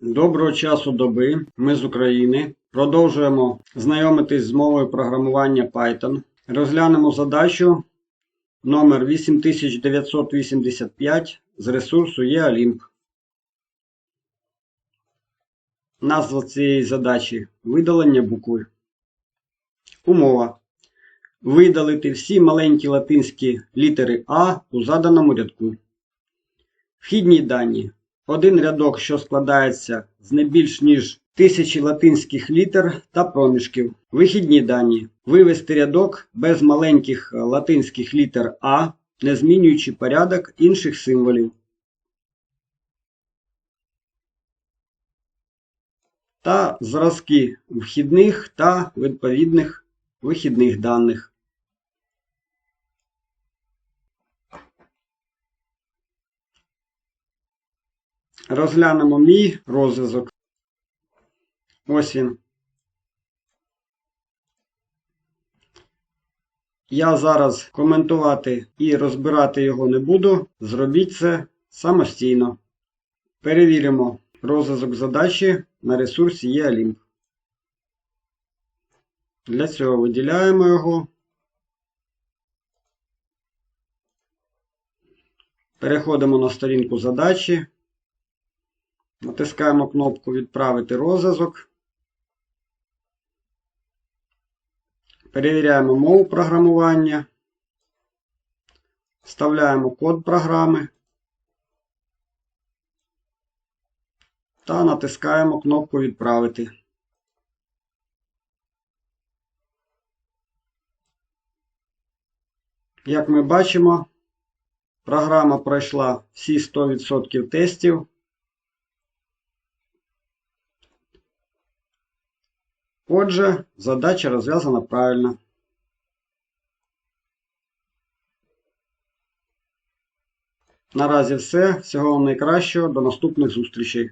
Доброго часу доби. Ми з України. Продовжуємо знайомитись з мовою програмування Python. Розглянемо задачу номер 8985 з ресурсу eOlimp. Назва цієї задачі видалення букви. Умова. Видалити всі маленькі латинські літери А у заданому рядку. Вхідні дані. Один рядок, що складається з не більш ніж тисячі латинських літер та проміжків. Вихідні дані. Вивести рядок без маленьких латинських літер А, не змінюючи порядок інших символів. Та зразки вхідних та відповідних вихідних даних. Розглянемо мій розв'язок. Ось він. Я зараз коментувати і розбирати його не буду. Зробіть це самостійно. Перевіримо розв'язок задачі на ресурсі eOlimp. Для цього виділяємо його. Переходимо на сторінку задачі. Натискаємо кнопку Відправити розв'язок. Перевіряємо мову програмування. Вставляємо код програми. Та натискаємо кнопку Відправити. Як ми бачимо, програма пройшла всі 100% тестів. Отже, задача розв'язана правильно. Наразі все. Всього вам найкращого. До наступних зустрічей.